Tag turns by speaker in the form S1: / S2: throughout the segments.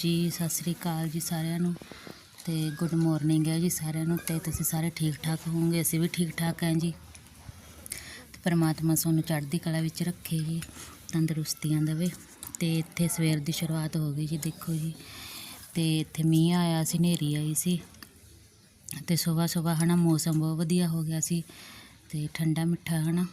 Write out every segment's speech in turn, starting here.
S1: ਜੀ, ਸਤਿ ਸ੍ਰੀ ਅਕਾਲ ਜੀ ਸਾਰਿਆਂ ਨੂੰ ਤੇ ਗੁੱਡ ਮਾਰਨਿੰਗ ਹੈ ਜੀ ਸਾਰਿਆਂ ਨੂੰ ਤੇ ਤੁਸੀਂ ਸਾਰੇ ਠੀਕ ਠਾਕ ਹੋਵੋਗੇ? ਅਸੀਂ ਵੀ ਠੀਕ ਠਾਕ ਹਾਂ ਜੀ। ਤੇ ਪਰਮਾਤਮਾ ਸਾਨੂੰ ਚੜ੍ਹਦੀ ਕਲਾ ਵਿੱਚ ਰੱਖੇ ਜੀ, ਤੰਦਰੁਸਤੀਆਂ ਦੇਵੇ ਤੇ ਇੱਥੇ ਸਵੇਰ ਦੀ ਸ਼ੁਰੂਆਤ ਹੋ ਗਈ ਜੀ, ਦੇਖੋ ਜੀ। ਤੇ ਇੱਥੇ ਮੀਂਹ ਆਇਆ ਸੀ, ਹਨੇਰੀ ਆਈ ਸੀ ਤੇ ਸਵੇਰ ਸਵੇਰ ਹਨਾ ਮੌਸਮ ਬਹੁਤ ਵਧੀਆ ਹੋ ਗਿਆ ਸੀ ਤੇ ਠੰਡਾ ਮਿੱਠਾ ਹਨਾ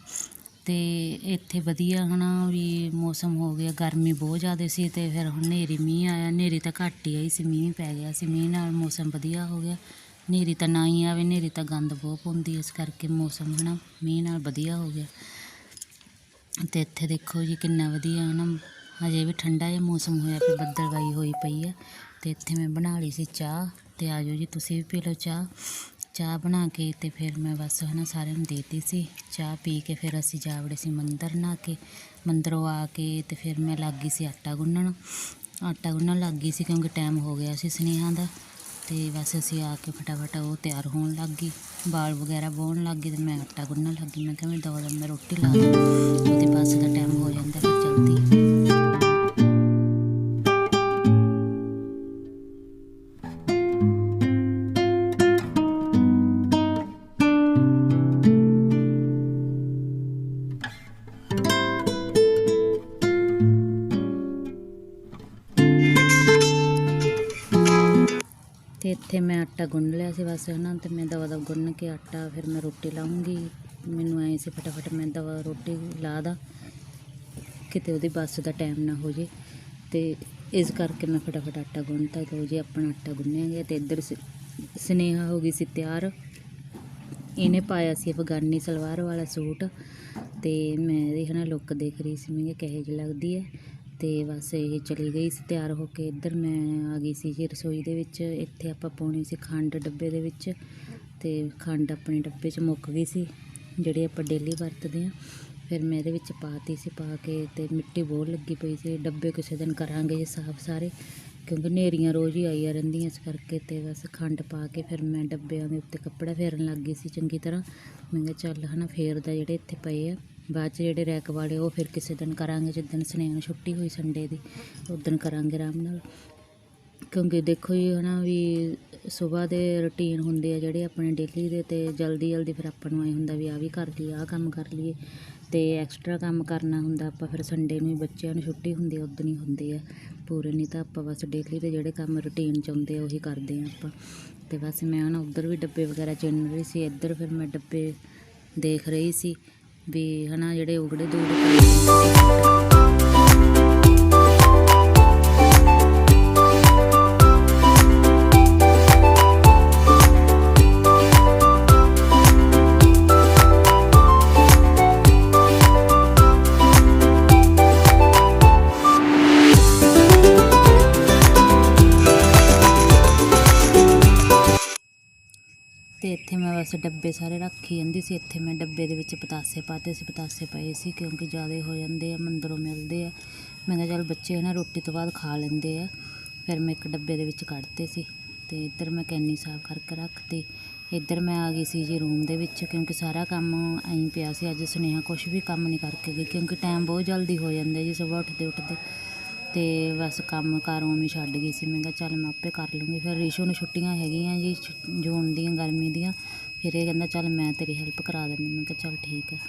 S1: ਅਤੇ ਇੱਥੇ ਵਧੀਆ ਹੈ ਨਾ ਵੀ ਮੌਸਮ ਹੋ ਗਿਆ, ਗਰਮੀ ਬਹੁਤ ਜ਼ਿਆਦਾ ਸੀ ਅਤੇ ਫਿਰ ਹੁਣ ਹਨੇਰੀ ਮੀਂਹ ਆਇਆ, ਹਨੇਰੀ ਤਾਂ ਘੱਟ ਹੀ ਆਈ ਸੀ, ਮੀਂਹ ਪੈ ਗਿਆ ਸੀ, ਮੀਂਹ ਨਾਲ ਮੌਸਮ ਵਧੀਆ ਹੋ ਗਿਆ। ਹਨੇਰੀ ਤਾਂ ਨਾ ਹੀ ਆਵੇ, ਹਨੇਰੀ ਤਾਂ ਗੰਦ ਬਹੁਤ ਪਾਉਂਦੀ ਇਸ ਕਰਕੇ ਮੌਸਮ ਹੈ ਨਾ ਮੀਂਹ ਨਾਲ ਵਧੀਆ ਹੋ ਗਿਆ। ਅਤੇ ਇੱਥੇ ਦੇਖੋ ਜੀ ਕਿੰਨਾ ਵਧੀਆ ਹੈ ਨਾ ਹਜੇ ਵੀ ਠੰਡਾ ਜਿਹਾ ਮੌਸਮ ਹੋਇਆ ਪਿਆ, ਬੱਦਲਵਾਈ ਹੋਈ ਪਈ ਹੈ ਅਤੇ ਇੱਥੇ ਮੈਂ ਬਣਾ ਲਈ ਸੀ ਚਾਹ ਅਤੇ ਆ ਜਾਓ ਜੀ ਤੁਸੀਂ ਵੀ ਪੀ ਲਓ ਚਾਹ। ਚਾਹ ਬਣਾ ਕੇ ਤੇ ਫਿਰ ਮੈਂ ਬਸ ਹਨਾ ਸਾਰਿਆਂ ਨੂੰ ਦੇਤੀ ਸੀ। ਚਾਹ ਪੀ ਕੇ ਫਿਰ ਅਸੀਂ ਜਾ ਵੜੇ ਸੀ ਮੰਦਰ ਨਾ ਕੇ ਮੰਦਰੋਂ ਆ ਕੇ ਤੇ ਫਿਰ ਮੈਂ ਲੱਗ ਗਈ ਸੀ ਆਟਾ ਗੁੰਨਣ। ਆਟਾ ਗੁੰਨਣ ਲੱਗ ਗਈ ਸੀ ਕਿਉਂਕਿ ਟਾਈਮ ਹੋ ਗਿਆ ਸੀ ਸਨੇਹਾਂ ਦਾ। ਤੇ ਬਸ ਅਸੀਂ ਆ ਕੇ ਫਟਾਫਟ ਉਹ ਤਿਆਰ ਹੋਣ ਲੱਗ ਗਈ। ਬਾਲ ਵਗੈਰਾ ਵਾਹੁਣ ਲੱਗ ਗਈ ਤੇ ਮੈਂ ਆਟਾ ਗੁੰਨਣ ਲੱਗ। ਗਈ ਮੈਂ ਕਿਹਾ ਮੈਂ ਦਵਾ ਦਵਾ ਮੈਂ ਰੋਟੀ ਲਾ ਦਾਂ ਤੇ ਬਸ ਦਾ ਟਾਈਮ ਹੋ ਜਾਂਦਾ ਫਿਰ ਜਲਦੀ ਆਟਾ ਗੁੰਨ ਲਿਆ ਸੀ ਬਸ ਹਨਾ, ਤੇ ਮੈਂ ਦਵਾ ਦਵਾ ਗੁੰਨ ਕੇ ਆਟਾ, ਫਿਰ ਮੈਂ ਰੋਟੀ ਲਾਉਂਗੀ ਮੈਨੂੰ ਐਂ ਸੀ ਫਟਾਫਟ ਮੈਂ ਦਵਾ ਰੋਟੀ ਲਾ ਦਾ, ਕਿਤੇ ਉਹਦੀ ਬੱਸ ਦਾ ਟਾਈਮ ਨਾ ਹੋ ਜੇ। ਤੇ ਇਸ ਕਰਕੇ ਮੈਂ ਫਟਾਫਟ ਆਟਾ ਗੁੰਨਤਾ, ਲਓ ਜੀ ਆਪਣਾ ਆਟਾ ਗੁੰਨਿਆ ਗਿਆ, ਤੇ ਇੱਧਰ ਸ- ਸਨੇਹਾ ਹੋ ਗਈ ਸੀ ਤਿਆਰ। ਇਹਨੇ ਪਾਇਆ ਸੀ ਅਫਗਾਨੀ ਸਲਵਾਰ ਵਾਲਾ ਸੂਟ, ਤੇ ਮੈਂ ਇਹਦੀ ਹਨਾ, ਲੁੱਕ ਦੇਖ ਰਹੀ ਸੀ, ਮੈਂ ਕਿਹਾ ਕਿਹੋ ਜਿਹੀ ਲੱਗਦੀ ਹੈ। ਅਤੇ ਬਸ ਇਹ ਚਲੀ ਗਈ ਸੀ, ਤਿਆਰ ਹੋ ਕੇ ਇੱਧਰ ਮੈਂ ਆ ਗਈ ਸੀ ਜੀ ਰਸੋਈ ਦੇ ਵਿੱਚ। ਇੱਥੇ ਆਪਾਂ ਪਾਉਣੀ ਸੀ ਖੰਡ ਡੱਬੇ ਦੇ ਵਿੱਚ ਅਤੇ ਖੰਡ ਆਪਣੇ ਡੱਬੇ 'ਚ ਮੁੱਕ ਗਈ ਸੀ, ਜਿਹੜੀ ਆਪਾਂ ਡੇਲੀ ਵਰਤਦੇ ਹਾਂ। ਫਿਰ ਮੈਂ ਇਹਦੇ ਵਿੱਚ ਪਾਤੀ ਸੀ, ਪਾ ਕੇ ਅਤੇ ਮਿੱਟੀ ਬਹੁਤ ਲੱਗੀ ਪਈ ਸੀ। ਡੱਬੇ ਕਿਸੇ ਦਿਨ ਕਰਾਂਗੇ ਜੀ ਸਾਫ਼ ਸਾਰੇ, ਕਿਉਂਕਿ ਨੇਰੀਆਂ ਰੋਜ਼ ਹੀ ਆਈਆਂ ਰਹਿੰਦੀਆਂ ਇਸ ਕਰਕੇ ਤੇ ਬਸ ਖੰਡ ਪਾ ਕੇ ਫਿਰ ਮੈਂ ਡੱਬਿਆਂ ਦੇ ਉੱਤੇ ਕੱਪੜਾ ਫੇਰਨ ਲੱਗ ਗਈ ਸੀ ਚੰਗੀ ਤਰ੍ਹਾਂ। ਮੈਂ ਕਿਹਾ ਚੱਲ ਹਨਾ ਫੇਰਦਾ ਜਿਹੜੇ ਇੱਥੇ ਪਏ ਆ। ਬਾਅਦ 'ਚ ਜਿਹੜੇ ਰੈਕ ਵਾਲੇ, ਉਹ ਫਿਰ ਕਿਸੇ ਦਿਨ ਕਰਾਂਗੇ, ਜਿੱਦਣ ਸਨੇਹ ਨੂੰ ਛੁੱਟੀ ਹੋਈ ਸੰਡੇ ਦੀ ਉਦੋਂ ਕਰਾਂਗੇ ਆਰਾਮ ਨਾਲ। ਕਿਉਂਕਿ ਦੇਖੋ ਜੀ, ਹਨਾ ਵੀ ਸਵੇਰ ਦੇ ਰੁਟੀਨ ਹੁੰਦੇ ਆ ਜਿਹੜੇ ਆਪਣੇ ਡੇਲੀ ਦੇ, ਤੇ ਜਲਦੀ ਜਲਦੀ ਫਿਰ ਆਪਾਂ ਨੂੰ ਐ ਹੁੰਦਾ ਵੀ ਆ ਵੀ ਕਰ ਲਈਏ, ਆਹ ਕੰਮ ਕਰ ਲਈਏ। ਤੇ ਐਕਸਟਰਾ ਕੰਮ ਕਰਨਾ ਹੁੰਦਾ, ਆਪਾਂ ਫਿਰ ਸੰਡੇ ਨੂੰ ਹੀ ਬੱਚਿਆਂ ਨੂੰ ਛੁੱਟੀ ਹੁੰਦੀ ਆ ਉਦੋਂ ਹੀ ਹੁੰਦੇ ਆ। ਪੂਰੇ ਨਹੀਂ ਤਾਂ ਆਪਾਂ ਬਸ ਡੇਲੀ ਦੇ ਜਿਹੜੇ ਕੰਮ ਰੁਟੀਨ ਚ ਆਉਂਦੇ ਆ, ਉਹੀ ਕਰਦੇ ਆ ਆਪਾਂ। ਤੇ ਬਸ ਮੈਂ ਹਨਾ ਉਧਰ ਵੀ ਡੱਬੇ ਵਗੈਰਾ ਚਿਣ ਰਹੀ ਸੀ, ਇੱਧਰ ਫਿਰ ਮੈਂ ਡੱਬੇ ਦੇਖ ਰਹੀ ਸੀ। ਵੀ ਹਨਾ ਜਿਹੜੇ ਉਗੜੇ ਦੁਗੜੇ ਇੱਥੇ ਬਸ ਡੱਬੇ ਸਾਰੇ ਰੱਖੀ ਜਾਂਦੀ ਸੀ। ਇੱਥੇ ਮੈਂ ਡੱਬੇ ਦੇ ਵਿੱਚ ਪਤਾਸੇ ਪਾਤੇ ਸੀ। ਪਤਾਸੇ ਪਏ ਸੀ ਕਿਉਂਕਿ ਜ਼ਿਆਦਾ ਹੋ ਜਾਂਦੇ ਆ, ਮੰਦਰੋਂ ਮਿਲਦੇ ਆ। ਮੈਂ ਕਿਹਾ ਚੱਲ ਬੱਚੇ ਨਾ ਰੋਟੀ ਤੋਂ ਬਾਅਦ ਖਾ ਲੈਂਦੇ ਆ। ਫਿਰ ਮੈਂ ਇੱਕ ਡੱਬੇ ਦੇ ਵਿੱਚ ਕੱਢਤੇ ਸੀ ਤੇ ਇੱਧਰ ਮੈਂ ਕੈਨੀ ਸਾਫ਼ ਕਰਕੇ ਰੱਖਤੀ। ਇੱਧਰ ਮੈਂ ਆ ਗਈ ਸੀ ਜੀ ਰੂਮ ਦੇ ਵਿੱਚ ਕਿਉਂਕਿ ਸਾਰਾ ਕੰਮ ਐਂ ਪਿਆ ਸੀ। ਅੱਜ ਸੁਨੇਹਾ ਕੁਝ ਵੀ ਕੰਮ ਨਹੀਂ ਕਰਕੇ ਗਈ ਕਿਉਂਕਿ ਟਾਈਮ ਬਹੁਤ ਜਲਦੀ ਹੋ ਜਾਂਦਾ ਜੀ ਸਵੇਰ ਉੱਠਦੇ ਉੱਠਦੇ। ਤੇ ਬਸ ਕੰਮ ਕਾਰ ਉਵੇਂ ਛੱਡ ਗਈ ਸੀ। ਮੈਂ ਕਿਹਾ ਚੱਲ ਮੈਂ ਆਪੇ ਕਰ ਲੂੰਗੀ। ਫਿਰ ਰਿਸ਼ੂ ਨੂੰ ਛੁੱਟੀਆਂ ਹੈਗੀਆਂ ਜੀ ਛੁ- ਜੂਨ ਦੀਆਂ, ਗਰਮੀ ਦੀਆਂ। ਫਿਰ ਇਹ ਕਹਿੰਦਾ ਚੱਲ ਮੈਂ ਤੇਰੀ ਹੈਲਪ ਕਰਾ ਦਿੰਦੀ, ਮੈਂ ਕਿਹਾ ਚੱਲ ਠੀਕ ਹੈ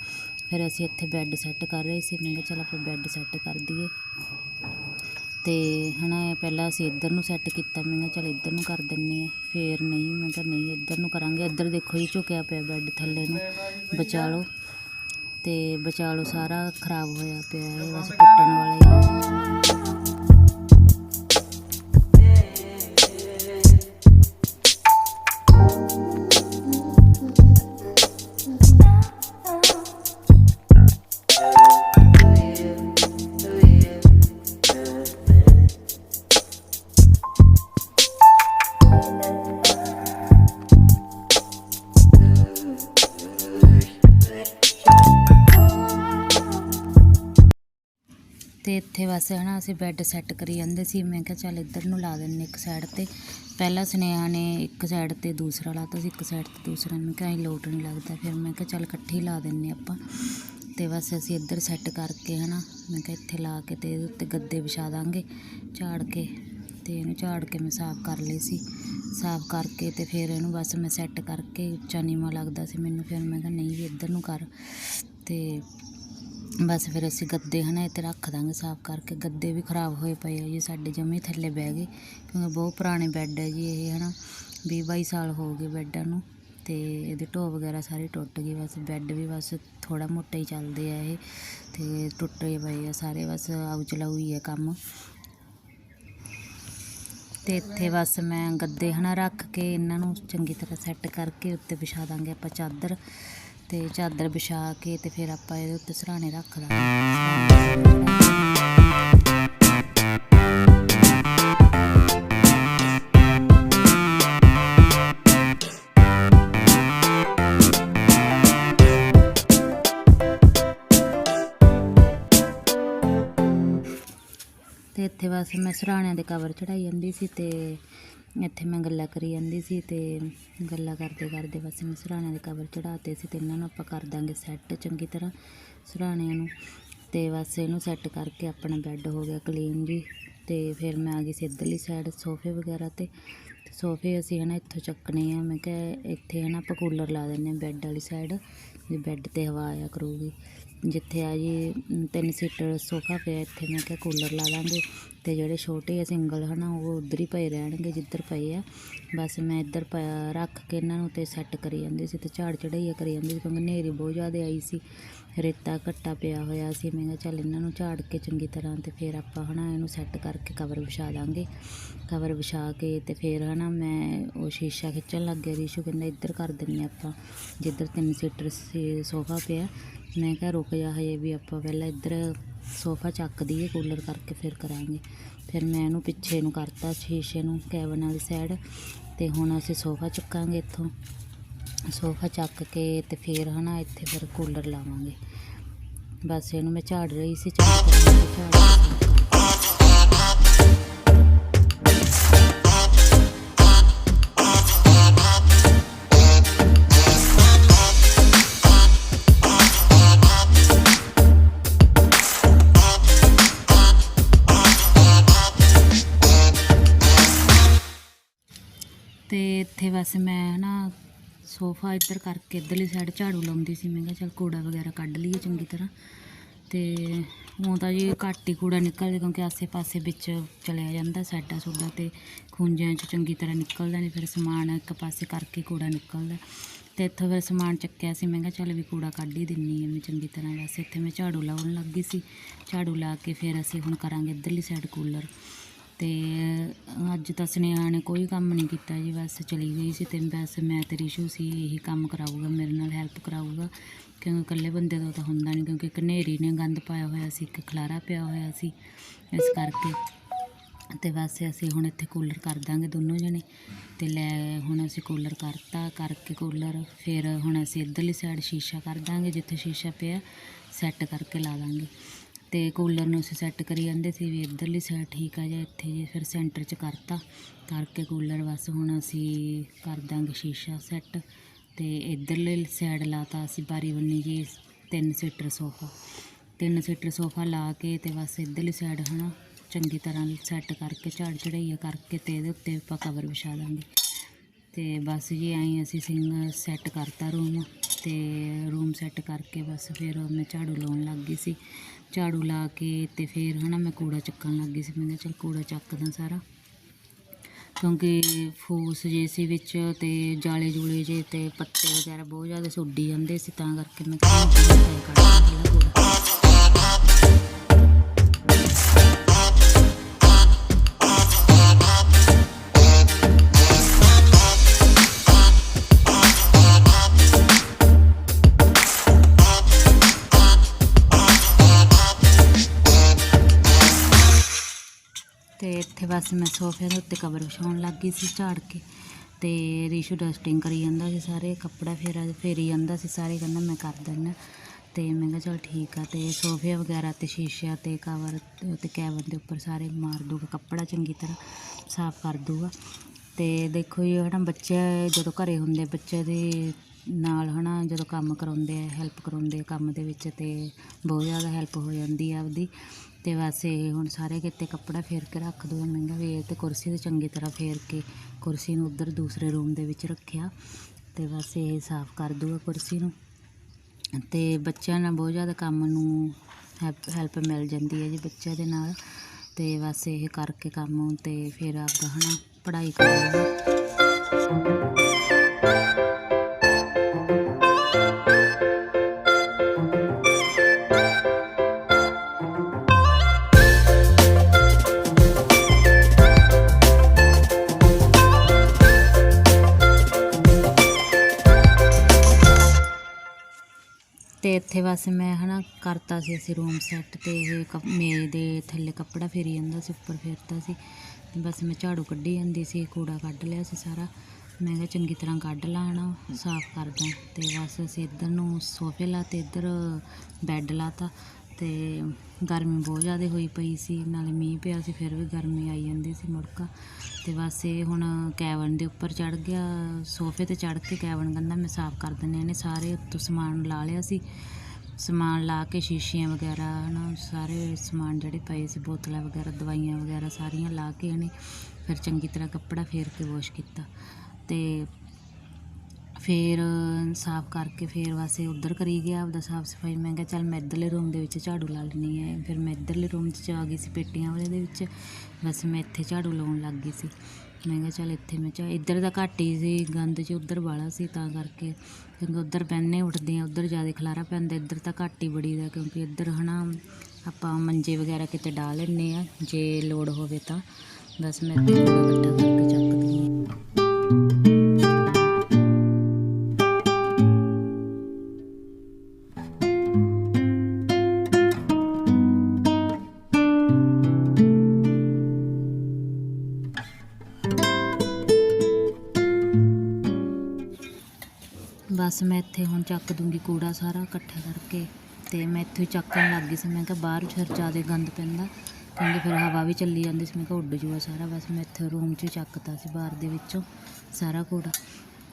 S1: ਫਿਰ ਅਸੀਂ ਇੱਥੇ ਬੈੱਡ ਸੈੱਟ ਕਰ ਰਹੇ ਸੀ, ਮੈਂ ਕਿਹਾ ਚੱਲ ਆਪਾਂ ਬੈੱਡ ਸੈੱਟ ਕਰ ਦਈਏ। ਤੇ ਹਨਾ, ਪਹਿਲਾਂ ਅਸੀਂ ਇੱਧਰ ਨੂੰ ਸੈੱਟ ਕੀਤਾ, ਮੈਂ ਕਿਹਾ ਚੱਲ ਇੱਧਰ ਨੂੰ ਕਰ ਦਿੰਨੇ ਆ ਫਿਰ ਨਹੀਂ, ਮੈਂ ਕਿਹਾ ਨਹੀਂ, ਇੱਧਰ ਨੂੰ ਕਰਾਂਗੇ। ਇੱਧਰ ਦੇਖੋ ਜੀ ਝੁਕਿਆ ਪਿਆ ਬੈੱਡ ਥੱਲੇ ਨੂੰ ਬਚਾ ਲਓ ਤੇ ਬਚਾ ਲਓ ਸਾਰਾ ਖਰਾਬ ਹੋਇਆ ਪਿਆ ਇਹ ਬਸ ਟੁੱਟਣ ਵਾਲਾ ਹੀ। ਤੇ ਇੱਥੇ ਬਸ ਹਨਾ ਅਸੀਂ ਬੈੱਡ ਸੈੱਟ ਕਰੀ ਜਾਂਦੇ ਸੀ। ਮੈਂ ਕਿਹਾ ਚੱਲ ਇੱਧਰ ਨੂੰ ਲਾ ਦਿੰਨੇ ਇੱਕ ਸਾਈਡ ਤੇ। ਪਹਿਲਾਂ ਸੁਨੇਹਾ ਨੇ ਇੱਕ ਸਾਈਡ ਤੇ ਦੂਸਰਾ ਲਾਤਾ ਸੀ, ਇੱਕ ਸਾਈਡ ਤੇ ਦੂਸਰਾ। ਮੈਂ ਕਿਹਾ ਐਂ ਲੋਟ ਨਹੀਂ ਲੱਗਦਾ। ਫਿਰ ਮੈਂ ਕਿਹਾ ਚੱਲ ਇਕੱਠੀ ਲਾ ਦਿੰਨੇ ਆਪਾਂ। ਤੇ ਬਸ ਅਸੀਂ ਇੱਧਰ ਸੈੱਟ ਕਰਕੇ ਹਨਾ, ਮੈਂ ਕਿਹਾ ਇੱਥੇ ਲਾ ਕੇ ਤੇ ਇਹਦੇ ਉੱਤੇ ਗੱਦੇ ਵਿਛਾ ਦਾਂਗੇ ਝਾੜ ਕੇ। ਤੇ ਇਹਨੂੰ ਝਾੜ ਕੇ ਮੈਂ ਸਾਫ਼ ਕਰ ਲਈ ਸੀ। ਸਾਫ਼ ਕਰਕੇ ਤੇ ਫਿਰ ਇਹਨੂੰ ਬਸ ਮੈਂ ਸੈੱਟ ਕਰਕੇ ਉੱਚਾ ਨੀਵਾਂ ਲੱਗਦਾ ਸੀ ਮੈਨੂੰ। ਫਿਰ ਮੈਂ ਕਿਹਾ ਨਹੀਂ ਵੀ ਇੱਧਰ ਨੂੰ ਕਰ। ਤੇ ਬਸ ਫਿਰ ਅਸੀਂ ਗੱਦੇ ਹਨਾ ਇੱਥੇ ਰੱਖ ਦਾਂਗੇ ਸਾਫ਼ ਕਰਕੇ। ਗੱਦੇ ਵੀ ਖਰਾਬ ਹੋਏ ਪਏ ਆ ਜੀ, ਸਾਡੇ ਜਮੇ ਥੱਲੇ ਬਹਿ ਗਏ, ਕਿਉਂਕਿ ਬਹੁਤ ਪੁਰਾਣੇ ਬੈੱਡ ਹੈ ਜੀ ਇਹ ਹਨਾ, ਵੀਹ ਬਾਈ ਸਾਲ ਹੋ ਗਏ ਬੈੱਡਾਂ ਨੂੰ ਤੇ ਇਹਦੇ ਢੋ ਵਗੈਰਾ ਸਾਰੇ ਟੁੱਟ ਗਏ, ਬਸ ਬੈੱਡ ਵੀ ਬਸ ਥੋੜਾ ਮੋਟਾ ਹੀ ਚੱਲਦੇ ਆ ਇਹ ਤੇ ਟੁੱਟੇ ਪਏ ਆ ਸਾਰੇ, ਬਸ ਆਉ ਚਲਾਊ ਹੀ ਆ ਕੰਮ। ਤੇ ਇੱਥੇ ਬਸ ਮੈਂ ਗੱਦੇ ਹਨਾ ਰੱਖ ਕੇ ਇਹਨਾਂ ਨੂੰ ਚੰਗੀ ਤਰ੍ਹਾਂ ਸੈੱਟ ਕਰਕੇ ਉੱਤੇ ਵਿਛਾ ਦਾਂਗੇ ਆਪਾਂ ਚਾਦਰ। ਤੇ ਚਾਦਰ ਵਿਛਾ ਕੇ ਤੇ ਫਿਰ ਆਪਾਂ ਇਹਦੇ ਉੱਤੇ ਸਰਾਣੇ ਰੱਖ ਦਾਂਗੇ ਤੇ ਇੱਥੇ ਬਸ ਮੈਂ ਸਰਾਣਿਆਂ ਦੇ ਕਵਰ ਚੜਾਈ ਜਾਂਦੀ ਸੀ ਤੇ ਇੱਥੇ ਮੈਂ ਗੱਲਾਂ ਕਰੀ ਜਾਂਦੀ ਸੀ ਅਤੇ ਗੱਲਾਂ ਕਰਦੇ ਕਰਦੇ ਬਸ ਮੈਂ ਸਰਾਣਿਆਂ ਦੇ ਕਵਰ ਚੜਾਤੇ ਸੀ ਅਤੇ ਇਹਨਾਂ ਨੂੰ ਆਪਾਂ ਕਰ ਦਾਂਗੇ ਸੈੱਟ ਚੰਗੀ ਤਰ੍ਹਾਂ ਸਰਾਣਿਆਂ ਨੂੰ। ਅਤੇ ਬਸ ਇਹਨੂੰ ਸੈੱਟ ਕਰਕੇ ਆਪਣਾ ਬੈੱਡ ਹੋ ਗਿਆ ਕਲੀਨ ਜੀ। ਅਤੇ ਫਿਰ ਮੈਂ ਆ ਗਈ ਸੀ ਇੱਧਰਲੀ ਸਾਈਡ ਸੋਫੇ ਵਗੈਰਾ ਤੇ। ਸੋਫੇ ਅਸੀਂ ਹੈ ਨਾ ਇੱਥੋਂ ਚੱਕਣੇ ਆ। ਮੈਂ ਕਿਹਾ ਇੱਥੇ ਹੈ ਨਾ ਆਪਾਂ ਕੂਲਰ ਲਾ ਦਿੰਦੇ ਆ ਬੈੱਡ ਵਾਲੀ ਸਾਈਡ ਜੇ ਬੈੱਡ ਤੇ ਹਵਾ ਆਇਆ ਕਰੂਗੀ। ਜਿੱਥੇ ਆ ਜੀ ਤਿੰਨ ਸੀਟਰ ਸੋਫਾ ਪਿਆ ਇੱਥੇ ਮੈਂ ਕਿਹਾ ਕੂਲਰ ਲਾ ਲਾਂਗੇ ਤੇ ਜਿਹੜੇ ਛੋਟੇ ਆ ਸਿੰਗਲ ਹਨਾ, ਉਹ ਉਧਰ ਹੀ ਪਏ ਰਹਿਣਗੇ, ਜਿੱਧਰ ਪਏ ਆ। ਬਸ ਮੈਂ ਇੱਧਰ ਪ- ਰੱਖ ਕੇ ਇਹਨਾਂ ਨੂੰ ਤੇ ਸੈੱਟ ਕਰੀ ਜਾਂਦੀ ਸੀ ਤੇ ਝਾੜ ਚੜਾਈਆ ਕਰੀ ਜਾਂਦੀ ਸੀ, ਕਿਉਂਕਿ ਹਨੇਰੀ ਬਹੁਤ ਜ਼ਿਆਦਾ ਆਈ ਸੀ। ਰੇਤਾ ਘੱਟਾ ਪਿਆ ਹੋਇਆ ਸੀ, ਮੈਂ ਕਿਹਾ ਚੱਲ ਇਹਨਾਂ ਨੂੰ ਝਾੜ ਕੇ ਚੰਗੀ ਤਰ੍ਹਾਂ ਤੇ ਫਿਰ ਆਪਾਂ ਹਨਾ ਇਹਨੂੰ ਸੈੱਟ ਕਰਕੇ ਕਵਰ ਵਿਛਾ ਦਾਂਗੇ। ਕਵਰ ਵਿਛਾ ਕੇ ਤੇ ਫਿਰ ਹਨਾ ਮੈਂ ਉਹ ਸ਼ੀਸ਼ਾ ਖਿੱਚਣ ਲੱਗ ਗਿਆ, ਰੀਸ਼ੂ ਕਹਿੰਦਾ ਇੱਧਰ ਕਰ ਦਿੰਨੇ ਆਪਾਂ। ਜਿੱਧਰ ਤਿੰਨ ਸੀਟਰ ਸੀ, ਸੋਫਾ ਪਿਆ। ਮੈਂ ਕਿਹਾ ਰੁਕ ਜਾ ਹਜੇ ਵੀ ਆਪਾਂ ਪਹਿਲਾਂ ਇੱਧਰ ਸੋਫਾ ਚੱਕ ਦਈਏ, ਕੂਲਰ ਕਰਕੇ ਫਿਰ ਕਰਾਂਗੇ। ਫਿਰ ਮੈਂ ਇਹਨੂੰ ਪਿੱਛੇ ਨੂੰ ਕਰਤਾ, ਸ਼ੀਸ਼ੇ ਨੂੰ, ਕੈਬਨ ਵਾਲੀ ਸਾਈਡ ਤੇ ਹੁਣ ਅਸੀਂ ਸੋਫਾ ਚੱਕਾਂਗੇ ਇੱਥੋਂ। ਸੋਫਾ ਚੱਕ ਕੇ ਤੇ ਫਿਰ ਹਨਾ ਇੱਥੇ ਫਿਰ ਕੂਲਰ ਲਾਵਾਂਗੇ। ਬਸ ਇਹਨੂੰ ਮੈਂ ਝਾੜ ਰਹੀ ਸੀ ਚੰਗੀ ਤਰ੍ਹਾਂ ਨਾਲ ਝਾੜ ਕੇ ਸਾਫ਼ ਬਸ ਮੈਂ ਨਾ ਸੋਫਾ ਇੱਧਰ ਕਰਕੇ ਇੱਧਰਲੀ ਸਾਈਡ ਝਾੜੂ ਲਾਉਂਦੀ ਸੀ। ਮੈਂ ਕਿਹਾ ਚੱਲ ਕੂੜਾ ਵਗੈਰਾ ਕੱਢ ਲਈਏ ਚੰਗੀ ਤਰ੍ਹਾਂ। ਤੇ ਹੁਣ ਤਾਂ ਜੀ ਘੱਟ ਹੀ ਕੂੜਾ ਨਿਕਲਦਾ ਕਿਉਂਕਿ ਆਸੇ-ਪਾਸੇ ਵਿੱਚ ਚਲਿਆ ਜਾਂਦਾ ਸਾਡਾ ਸੁੱਡਾ ਤੇ ਖੂੰਜਿਆਂ 'ਚ ਚੰਗੀ ਤਰ੍ਹਾਂ ਨਿਕਲਦਾ ਨਹੀਂ ਫਿਰ ਸਮਾਨ ਇੱਕ ਪਾਸੇ ਕਰਕੇ ਕੂੜਾ ਨਿਕਲਦਾ। ਤੇ ਇੱਥੋਂ ਫਿਰ ਸਮਾਨ ਚੱਕਿਆ ਸੀ। ਮੈਂ ਕਿਹਾ ਚੱਲ ਵੀ ਕੂੜਾ ਕੱਢ ਹੀ ਦਿੰਨੀ ਆ ਮੈਂ ਚੰਗੀ ਤਰ੍ਹਾਂ। ਵੈਸੇ ਇੱਥੇ ਮੈਂ ਝਾੜੂ ਲਾਉਣ ਲੱਗੀ ਸੀ। ਝਾੜੂ ਲਾ ਕੇ ਫਿਰ ਅਸੀਂ ਹੁਣ ਕਰਾਂਗੇ ਇੱਧਰਲੀ ਸਾਈਡ ਕੂਲਰ ਤੇ ਅੱਜ ਤਾਂ ਸੁਨੇਹਾ ਨੇ ਕੋਈ ਕੰਮ ਨਹੀਂ ਕੀਤਾ ਜੀ, ਬਸ ਚਲੀ ਗਈ ਸੀ ਤੇ ਬਸ ਮੈਂ ਤੇ ਰਿਸ਼ੂ ਸੀ, ਇਹੀ ਕੰਮ ਕਰਾਊਗਾ, ਮੇਰੇ ਨਾਲ ਹੈਲਪ ਕਰਾਊਗਾ। ਕਿਉਂਕਿ ਇਕੱਲੇ ਬੰਦੇ ਤੋਂ ਤਾਂ ਹੁੰਦਾ ਨਹੀਂ, ਕਿਉਂਕਿ ਇੱਕ ਹਨੇਰੀ ਨੇ ਗੰਦ ਪਾਇਆ ਹੋਇਆ ਸੀ, ਇੱਕ ਖਲਾਰਾ ਪਿਆ ਹੋਇਆ ਸੀ, ਇਸ ਕਰਕੇ। ਤੇ ਬਸ ਅਸੀਂ ਹੁਣ ਇੱਥੇ ਕੂਲਰ ਕਰ ਦਾਂਗੇ ਦੋਨੋਂ ਜਣੇ। ਤੇ ਲੈ ਹੁਣ ਅਸੀਂ ਕੂਲਰ ਕਰਤਾ, ਕਰਕੇ ਕੂਲਰ ਫਿਰ ਹੁਣ ਅਸੀਂ ਇੱਧਰਲੀ ਸਾਈਡ ਸ਼ੀਸ਼ਾ ਕਰ ਦਾਂਗੇ, ਜਿੱਥੇ ਸ਼ੀਸ਼ਾ ਪਿਆ ਸੈੱਟ ਕਰਕੇ ਲਾ ਦਾਂਗੇ। ਤੇ ਕੂਲਰ ਨੂੰ ਅਸੀਂ ਸੈੱਟ ਕਰੀ ਜਾਂਦੇ ਸੀ ਵੀ ਇੱਧਰਲੀ ਸਾਈਡ ਠੀਕ ਆ ਜਾਂ ਇੱਥੇ ਜੇ ਫਿਰ ਸੈਂਟਰ 'ਚ ਕਰਤਾ। ਕਰਕੇ ਕੂਲਰ ਬਸ ਹੁਣ ਅਸੀਂ ਕਰ ਦਾਂਗੇ ਸ਼ੀਸ਼ਾ ਸੈੱਟ ਤੇ ਇੱਧਰਲੀ ਸਾਈਡ ਲਾਤਾ ਅਸੀਂ ਬਾਰੀ ਬੰਨੀ ਜੀ ਤਿੰਨ ਸੀਟਰ ਸੋਫਾ ਤਿੰਨ ਸੀਟਰ ਸੋਫਾ ਲਾ ਕੇ ਤੇ ਬਸ ਇੱਧਰਲੀ ਸਾਈਡ ਹਨਾ ਚੰਗੀ ਤਰ੍ਹਾਂ ਸੈੱਟ ਕਰਕੇ ਝਾੜ ਚੜਾਈਆ ਕਰਕੇ ਤੇ ਇਹਦੇ ਉੱਤੇ ਆਪਾਂ ਕਵਰ ਵਿਛਾ ਦਾਂਗੇ ਤੇ ਬਸ ਜੀ ਐਂ ਅਸੀਂ ਸਿੰਗ ਸੈੱਟ ਕਰਤਾ ਰੂਮ ਤੇ ਰੂਮ ਸੈੱਟ ਕਰਕੇ ਬਸ ਫਿਰ ਮੈਂ ਝਾੜੂ ਲਾਉਣ ਲੱਗ ਗਈ ਸੀ। ਝਾੜੂ ਲਾ ਕੇ ਤੇ ਫਿਰ ਹਨਾ ਮੈਂ ਕੂੜਾ ਚੱਕਣ ਲੱਗ ਗਈ ਸੀ। ਮੈਂ ਕਿਹਾ ਚਲ ਕੂੜਾ ਚੱਕਦਾ ਸਾਰਾ। ਕਿਉਂਕਿ ਫੂਸ ਜੇ ਸੀ ਵਿੱਚ ਤੇ ਜਾਲੇ ਜੂਲੇ ਜੇ ਤੇ ਪੱਤੇ ਵਗੈਰਾ ਬਹੁਤ ਜ਼ਿਆਦਾ ਸੁੱਡੀ ਜਾਂਦੇ ਸੀ, ਤਾਂ ਕਰਕੇ ਮੈਂ ਕਿਹਾ ਕੂੜਾ ਕੱਢ ਕੂੜਾ ਬਸ ਮੈਂ ਸੋਫੇ ਦੇ ਉੱਤੇ ਕਵਰ ਵਿਛਾਉਣ ਲੱਗ ਗਈ ਸੀ ਝਾੜ ਕੇ ਤੇ ਰੀਸ਼ੂ ਡਸਟਿੰਗ ਕਰੀ ਜਾਂਦਾ ਸੀ ਸਾਰੇ, ਕੱਪੜਾ ਫੇਰਾ ਫੇਰੀ ਜਾਂਦਾ ਸੀ ਸਾਰੇ, ਕਹਿੰਦਾ ਮੈਂ ਕਰ ਦਿੰਦਾ ਤੇ ਮੈਂ ਕਿਹਾ ਚਲ ਠੀਕ ਆ, ਤੇ ਸੋਫੇ ਵਗੈਰਾ ਤੇ ਸ਼ੀਸ਼ਿਆਂ ਤੇ ਕਵਰ ਤੇ ਕੈਬਨ ਦੇ ਉੱਪਰ ਸਾਰੇ ਮਾਰ ਦੂਗਾ, ਕੱਪੜਾ ਚੰਗੀ ਤਰ੍ਹਾਂ ਸਾਫ਼ ਕਰ ਦੂਗਾ। ਤੇ ਦੇਖੋ ਜੀ, ਹਨਾ, ਬੱਚੇ ਜਦੋਂ ਘਰੇ ਹੁੰਦੇ, ਬੱਚੇ ਦੇ ਨਾਲ ਹਨਾ, ਜਦੋਂ ਕੰਮ ਕਰਾਉਂਦੇ ਆ ਹੈਲਪ ਕਰਾਉਂਦੇ ਕੰਮ ਦੇ ਵਿੱਚ ਤੇ ਬਹੁਤ ਜ਼ਿਆਦਾ ਹੈਲਪ ਹੋ ਜਾਂਦੀ ਆ ਆਪਦੀ। ਤੇ ਵੈਸੇ ਇਹ ਹੁਣ ਸਾਰੇ ਕਿਤੇ ਕੱਪੜਾ ਫੇਰ ਕੇ ਰੱਖ ਦੋ, ਮਹਿੰਗਾ ਵੀ ਇਹ ਤੇ ਕੁਰਸੀ ਤੇ ਚੰਗੀ ਤਰ੍ਹਾਂ ਫੇਰ ਕੇ ਕੁਰਸੀ ਨੂੰ ਉਧਰ ਦੂਸਰੇ ਰੂਮ ਦੇ ਵਿੱਚ ਰੱਖਿਆ ਤੇ ਬਸ ਇਹ ਸਾਫ਼ ਕਰ ਦੂਗਾ ਕੁਰਸੀ ਨੂੰ। ਤੇ ਬੱਚਿਆਂ ਨਾਲ ਬਹੁਤ ਜ਼ਿਆਦਾ ਕੰਮ ਨੂੰ ਹੈਲਪ ਹੈਲਪ ਮਿਲ ਜਾਂਦੀ ਹੈ ਜੀ ਬੱਚਿਆਂ ਦੇ ਨਾਲ। ਤੇ ਬਸ ਇਹ ਕਰਕੇ ਕੰਮ ਤੇ ਫਿਰ ਆਪਦਾ ਹਨਾ ਪੜ੍ਹਾਈ ਕਰਾਂਗੇ ਅਤੇ ਇੱਥੇ ਬਸ ਮੈਂ ਹੈ ਨਾ ਕਰਤਾ ਸੀ ਅਸੀਂ ਰੂਮ ਸੈੱਟ ਅਤੇ ਇਹ ਕੱਪ- ਮੇਜ਼ ਦੇ ਥੱਲੇ ਕੱਪੜਾ ਫੇਰੀ ਜਾਂਦਾ ਸੀ, ਉੱਪਰ ਫੇਰਦਾ ਸੀ। ਤੇ ਬਸ ਮੈਂ ਝਾੜੂ ਕੱਢੀ ਜਾਂਦੀ ਸੀ, ਕੂੜਾ ਕੱਢ ਲਿਆ ਸੀ ਸਾਰਾ। ਮੈਂ ਕਿਹਾ ਚੰਗੀ ਤਰ੍ਹਾਂ ਕੱਢ ਲਾ ਨਾ ਸਾਫ਼ ਕਰਦਾ ਅਤੇ ਬਸ ਅਸੀਂ ਇੱਧਰ ਨੂੰ ਸੋਫੇ ਲਾਤੇ, ਇੱਧਰ ਬੈੱਡ ਲਾਤਾ। ਅਤੇ ਗਰਮੀ ਬਹੁਤ ਜ਼ਿਆਦਾ ਹੋਈ ਪਈ ਸੀ, ਨਾਲੇ ਮੀਂਹ ਪਿਆ ਸੀ, ਫਿਰ ਵੀ ਗਰਮੀ ਆਈ ਜਾਂਦੀ ਸੀ ਮੁੜਕਾ ਤੇ ਬਸ ਇਹ ਹੁਣ ਕੈਬਨ ਦੇ ਉੱਪਰ ਚੜ ਗਿਆ, ਸੋਫੇ ਤੇ ਚੜ ਕੇ ਕੈਬਨ ਕਹਿੰਦਾ ਮੈਂ ਸਾਫ਼ ਕਰ ਦਿੰਦੇ ਇਹਨੇ ਸਾਰੇ ਉੱਤੋਂ ਸਮਾਨ ਲਾ ਲਿਆ ਸੀ, ਸਮਾਨ ਲਾ ਕੇ ਸ਼ੀਸ਼ੀਆਂ ਵਗੈਰਾ, ਹਨਾ, ਸਾਰੇ ਸਮਾਨ ਜਿਹੜੇ ਪਏ ਸੀ, ਬੋਤਲਾਂ ਵਗੈਰਾ, ਦਵਾਈਆਂ ਵਗੈਰਾ ਸਾਰੀਆਂ ਲਾ ਕੇ ਇਹਨੇ ਫਿਰ ਚੰਗੀ ਤਰ੍ਹਾਂ ਕੱਪੜਾ ਫੇਰ ਕੇ ਵਾਸ਼ ਕੀਤਾ। ਤੇ ਫਿਰ ਸਾਫ਼ ਕਰਕੇ ਫਿਰ ਵਾਸੇ ਉੱਧਰ ਕਰੀ ਗਿਆ ਆਪਦਾ ਸਾਫ਼ ਸਫ਼ਾਈ। ਮੈਂ ਕਿਹਾ ਚੱਲ ਮੈਂ ਇੱਧਰਲੇ ਰੂਮ ਦੇ ਵਿੱਚ ਝਾੜੂ ਲਾ ਲੈਂਦੀ ਹੈ। ਫਿਰ ਮੈਂ ਇੱਧਰਲੇ ਰੂਮ 'ਚ ਆ ਗਈ ਸੀ ਪੇਟੀਆਂ ਵਾਲੇ ਦੇ ਵਿੱਚ। ਬਸ ਮੈਂ ਇੱਥੇ ਝਾੜੂ ਲਾਉਣ ਲੱਗ ਗਈ ਸੀ। ਮੈਂ ਕਿਹਾ ਚੱਲ ਇੱਥੇ ਮੈਂ ਚਾ ਇੱਧਰ ਦਾ ਘੱਟ ਹੀ ਸੀ, ਗੰਦ 'ਚ ਉੱਧਰ ਵਾਲਾ ਸੀ ਤਾਂ ਕਰਕੇ। ਕਿਉਂਕਿ ਉੱਧਰ ਬਹਿੰਦੇ ਉੱਠਦੇ ਆ ਉੱਧਰ ਜ਼ਿਆਦਾ ਖਲਾਰਾ ਪੈਂਦਾ, ਇੱਧਰ ਤਾਂ ਘੱਟ ਹੀ ਬੜੀ ਦਾ ਕਿਉਂਕਿ ਇੱਧਰ ਹਨਾ ਆਪਾਂ ਮੰਜੇ ਵਗੈਰਾ ਕਿਤੇ ਡਾਲ ਲੈਂਦੇ ਆ ਜੇ ਲੋੜ ਹੋਵੇ ਤਾਂ। ਬਸ ਮੈਂ ਇੱਥੇ ਕੂੜਾ ਬਸ ਮੈਂ ਇੱਥੇ ਹੁਣ ਚੱਕ ਦੂੰਗੀ ਕੂੜਾ ਸਾਰਾ ਇਕੱਠਾ ਕਰਕੇ ਤੇ ਮੈਂ ਇੱਥੇ ਹੀ ਚੱਕਣ ਲੱਗ ਗਈ ਸੀ। ਮੈਂ ਕਿਹਾ ਬਾਹਰ ਫਿਰ ਜ਼ਿਆਦਾ ਗੰਦ ਪੈਂਦਾ। ਕਿਉਂਕਿ ਫਿਰ ਹਵਾ ਵੀ ਚੱਲੀ ਜਾਂਦੀ ਸੀ। ਮੈਂ ਕਿਹਾ ਉੱਡ ਜੂਗਾ ਸਾਰਾ। ਬਸ ਮੈਂ ਇੱਥੇ ਰੂਮ 'ਚ ਚੱਕਤਾ ਸੀ ਬਾਹਰ ਦੇ ਵਿੱਚੋਂ ਸਾਰਾ ਕੂੜਾ।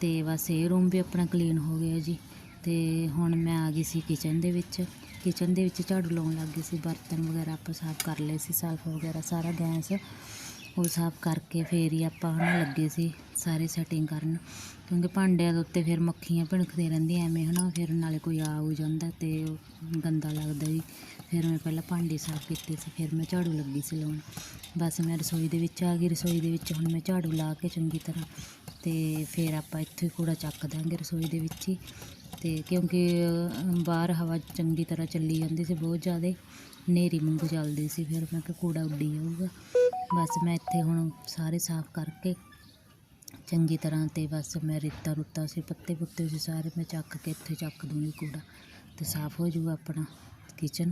S1: ਤੇ ਬਸ ਇਹ ਰੂਮ ਵੀ ਆਪਣਾ ਕਲੀਨ ਹੋ ਗਿਆ ਜੀ। ਤੇ ਹੁਣ ਮੈਂ ਆ ਗਈ ਸੀ ਕਿਚਨ ਦੇ ਵਿੱਚ। ਕਿਚਨ ਦੇ ਵਿੱਚ ਝਾੜੂ ਲਾਉਣ ਲੱਗ ਗਈ ਸੀ। ਬਰਤਨ ਵਗੈਰਾ ਆਪਾਂ ਸਾਫ਼ ਕਰ ਲਏ ਸੀ। ਸਲਫ ਵਗੈਰਾ ਸਾਰਾ ਗੈਸ ਉਹ ਸਾਫ਼ ਕਰਕੇ ਫੇਰ ਹੀ ਆਪਾਂ ਹਨਾ ਲੱਗੇ ਸੀ ਸਾਰੇ ਸੈਟਿੰਗ ਕਰਨ, ਕਿਉਂਕਿ ਭਾਂਡਿਆਂ ਦੇ ਉੱਤੇ ਫਿਰ ਮੱਖੀਆਂ ਭਿਣਕਦੀਆਂ ਰਹਿੰਦੀਆਂ ਐਵੇਂ ਹਨਾ, ਫਿਰ ਨਾਲੇ ਕੋਈ ਆ ਹੋ ਜਾਂਦਾ ਤੇ ਗੰਦਾ ਲੱਗਦਾ ਜੀ। ਫਿਰ ਮੈਂ ਪਹਿਲਾਂ ਭਾਂਡੇ ਸਾਫ਼ ਕੀਤੇ ਸੀ, ਫਿਰ ਮੈਂ ਝਾੜੂ ਲੱਗੀ ਸੀ ਲਾਉਣ। ਬਸ ਮੈਂ ਰਸੋਈ ਦੇ ਵਿੱਚ ਆ ਗਈ, ਰਸੋਈ ਦੇ ਵਿੱਚ ਹੁਣ ਮੈਂ ਝਾੜੂ ਲਾ ਕੇ ਚੰਗੀ ਤਰ੍ਹਾਂ ਤੇ ਫਿਰ ਆਪਾਂ ਇੱਥੇ ਕੂੜਾ ਚੱਕ ਦਾਂਗੇ ਰਸੋਈ ਦੇ ਵਿੱਚ ਹੀ। ਤੇ ਕਿਉਂਕਿ ਬਾਹਰ ਹਵਾ ਚੰਗੀ ਤਰ੍ਹਾਂ ਚੱਲੀ ਜਾਂਦੀ ਸੀ, ਬਹੁਤ ਜ਼ਿਆਦਾ ਹਨੇਰੀ ਵਾਂਗੂ ਚੱਲਦੀ ਸੀ, ਫਿਰ ਮੈਂ ਕਿਹਾ ਕੂੜਾ ਉੱਡੀ ਜਾਊਗਾ। ਬਸ ਮੈਂ ਇੱਥੇ ਹੁਣ ਸਾਰੇ ਸਾਫ਼ ਕਰਕੇ ਚੰਗੀ ਤਰ੍ਹਾਂ ਤੇ ਬਸ ਮੈਂ ਰੇਤਾ ਰੁੱਤਾ ਸੀ, ਪੱਤੇ ਪੁੱਤੇ ਸੀ ਸਾਰੇ ਮੈਂ ਚੱਕ ਕੇ ਇੱਥੇ ਚੱਕ ਦੂੰਗੀ ਕੂੜਾ ਤੇ ਸਾਫ਼ ਹੋ ਜਾਊਗਾ ਆਪਣਾ ਕਿਚਨ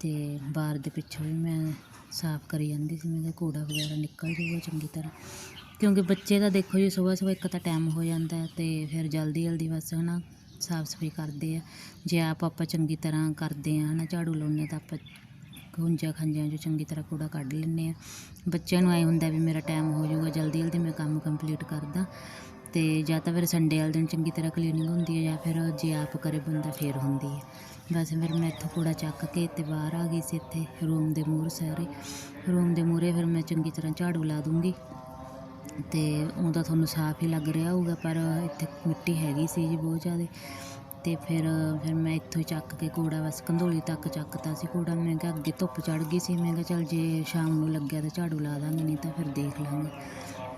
S1: ਤੇ ਬਾਹਰ ਦੇ ਪਿੱਛੋਂ ਵੀ ਮੈਂ ਸਾਫ਼ ਕਰੀ ਜਾਂਦੀ ਸੀ, ਮੈਂ ਕਿਹਾ ਕੂੜਾ ਵਗੈਰਾ ਨਿਕਲ ਜੂਗਾ ਚੰਗੀ ਤਰ੍ਹਾਂ ਕਿਉਂਕਿ ਬੱਚੇ ਦਾ ਦੇਖੋ ਜੀ ਸਵੇਰ ਸਵੇਰ ਇੱਕ ਤਾਂ ਟਾਈਮ ਹੋ ਜਾਂਦਾ ਹੈ ਤੇ ਫਿਰ ਜਲਦੀ ਜਲਦੀ ਬਸ ਹਨਾ ਸਾਫ਼ ਸਫ਼ਾਈ ਕਰਦੇ ਆ, ਜੇ ਆਪ ਆਪਾਂ ਚੰਗੀ ਤਰ੍ਹਾਂ ਕਰਦੇ ਆ ਹਨਾ ਝਾੜੂ ਲਾਉਂਦੇ ਤਾਂ ਆਪਾਂ ਖੁੰਝਾ ਖੰਝਾਂ 'ਚੋਂ ਚੰਗੀ ਤਰ੍ਹਾਂ ਕੂੜਾ ਕੱਢ ਲੈਂਦੇ ਆ ਬੱਚਿਆਂ ਨੂੰ ਐ ਹੁੰਦਾ ਵੀ ਮੇਰਾ ਟਾਈਮ ਹੋ ਜਾਊਗਾ, ਜਲਦੀ ਜਲਦੀ ਮੈਂ ਕੰਮ ਕੰਪਲੀਟ ਕਰਦਾ। ਅਤੇ ਜਾਂ ਤਾਂ ਫਿਰ ਸੰਡੇ ਵਾਲੇ ਦਿਨ ਚੰਗੀ ਤਰ੍ਹਾਂ ਕਲੀਨਿੰਗ ਹੁੰਦੀ ਹੈ ਜਾਂ ਫਿਰ ਜੇ ਆਪ ਕਰੇ ਬੰਦਾ ਫਿਰ ਹੁੰਦੀ ਹੈ। ਵੈਸੇ ਫਿਰ ਮੈਂ ਇੱਥੋਂ ਕੂੜਾ ਚੱਕ ਕੇ ਅਤੇ ਬਾਹਰ ਆ ਗਈ ਸੀ ਇੱਥੇ ਰੂਮ ਦੇ ਮੂਹਰੇ ਸਾਰੇ। ਰੂਮ ਦੇ ਮੂਹਰੇ ਫਿਰ ਮੈਂ ਚੰਗੀ ਤਰ੍ਹਾਂ ਝਾੜੂ ਲਾ ਦੂੰਗੀ। ਤੇ ਉਹਦਾ ਤੁਹਾਨੂੰ ਸਾਫ਼ ਹੀ ਲੱਗ ਰਿਹਾ ਹੋਊਗਾ, ਪਰ ਇੱਥੇ ਮਿੱਟੀ ਹੈਗੀ ਸੀ ਜੀ ਬਹੁਤ ਜ਼ਿਆਦਾ। ਅਤੇ ਫਿਰ ਫਿਰ ਮੈਂ ਇੱਥੋਂ ਹੀ ਚੱਕ ਕੇ ਕੂੜਾ ਬਸ ਕੰਧੋਲੀ ਤੱਕ ਚੱਕਤਾ ਸੀ ਕੂੜਾ। ਮੈਂ ਕਿਹਾ ਅੱਗੇ ਧੁੱਪ ਚੜ੍ਹ ਗਈ ਸੀ। ਮੈਂ ਕਿਹਾ ਚੱਲ ਜੇ ਸ਼ਾਮ ਨੂੰ ਲੱਗਿਆ ਤਾਂ ਝਾੜੂ ਲਾ ਦਾਂਗੇ, ਨਹੀਂ ਤਾਂ ਫਿਰ ਦੇਖ ਲਾਂਗੇ।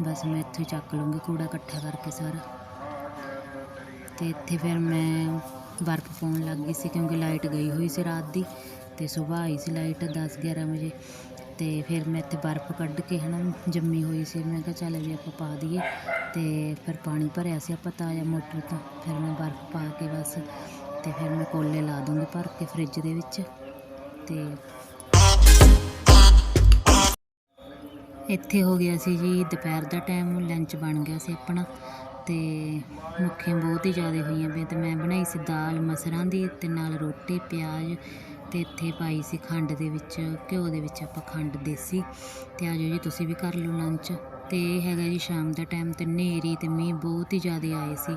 S1: ਬਸ ਮੈਂ ਇੱਥੋਂ ਹੀ ਚੱਕ ਲੂੰਗੀ ਕੂੜਾ ਇਕੱਠਾ ਕਰਕੇ ਸਾਰਾ। ਅਤੇ ਇੱਥੇ ਫਿਰ ਮੈਂ ਬਰਫ਼ ਪਾਉਣ ਲੱਗ ਗਈ ਸੀ ਕਿਉਂਕਿ ਲਾਈਟ ਗਈ ਹੋਈ ਸੀ ਰਾਤ ਦੀ। ਅਤੇ ਸੁਬਾਹ ਆਈ ਸੀ ਲਾਈਟ 10 11 ਵਜੇ। ਅਤੇ ਫਿਰ ਮੈਂ ਇੱਥੇ ਬਰਫ਼ ਕੱਢ ਕੇ ਹੈ ਨਾ ਜੰਮੀ ਹੋਈ ਸੀ। ਮੈਂ ਕਿਹਾ ਚੱਲ ਵੀ ਆਪਾਂ ਪਾ ਦਈਏ ਅਤੇ ਫਿਰ ਪਾਣੀ ਭਰਿਆ ਸੀ ਆਪਾਂ ਤਾਜ਼ਾ ਮੋਟਰ ਤੋਂ। ਫਿਰ ਮੈਂ ਬਰਫ਼ ਪਾ ਕੇ ਬਸ ਅਤੇ ਫਿਰ ਮੈਂ ਕੋਲੇ ਲਾ ਦੂੰਗੀ ਭਰ ਕੇ ਫਰਿੱਜ ਦੇ ਵਿੱਚ ਅਤੇ ਇੱਥੇ ਹੋ ਗਿਆ ਸੀ ਜੀ, ਦੁਪਹਿਰ ਦਾ ਟਾਈਮ ਲੰਚ ਬਣ ਗਿਆ ਸੀ ਆਪਣਾ ਤੇ ਮੱਖੀਆਂ ਬਹੁਤ ਹੀ ਜ਼ਿਆਦਾ ਹੋਈਆਂ ਪਈਆਂ ਤੇ ਮੈਂ ਬਣਾਈ ਸੀ ਦਾਲ ਮਸਰਾਂ ਦੀ ਤੇ ਨਾਲ ਰੋਟੀ, ਪਿਆਜ਼ ਅਤੇ ਇੱਥੇ ਪਾਈ ਸੀ ਖੰਡ ਦੇ ਵਿੱਚ, ਘਿਓ ਦੇ ਵਿੱਚ ਆਪਾਂ ਖੰਡ ਦੇਸੀ ਅਤੇ ਆ ਆਜੋ ਜੀ, ਤੁਸੀਂ ਵੀ ਕਰ ਲਓ ਲੰਚ ਅਤੇ ਇਹ ਹੈਗਾ ਜੀ, ਸ਼ਾਮ ਦਾ ਟਾਈਮ ਅਤੇ ਹਨੇਰੀ ਅਤੇ ਮੀਂਹ ਬਹੁਤ ਹੀ ਜ਼ਿਆਦਾ ਆਏ ਸੀ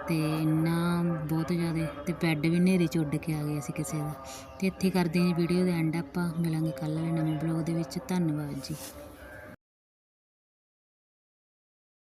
S1: ਅਤੇ ਇੰਨਾ ਬਹੁਤ ਜ਼ਿਆਦਾ ਅਤੇ ਬੈੱਡ ਵੀ ਹਨੇਰੀ ਚ ਉੱਡ ਕੇ ਆ ਗਿਆ ਸੀ ਕਿਸੇ ਦਾ। ਅਤੇ ਇੱਥੇ ਕਰਦੇ ਹਾਂ ਜੀ ਵੀਡੀਓ ਦਾ ਐਂਡ ਆਪਾਂ। ਮਿਲਾਂਗੇ ਕੱਲ੍ਹ ਵਾਲੇ ਨਵੇਂ ਬਲੌਗ ਦੇ ਵਿੱਚ। ਧੰਨਵਾਦ ਜੀ।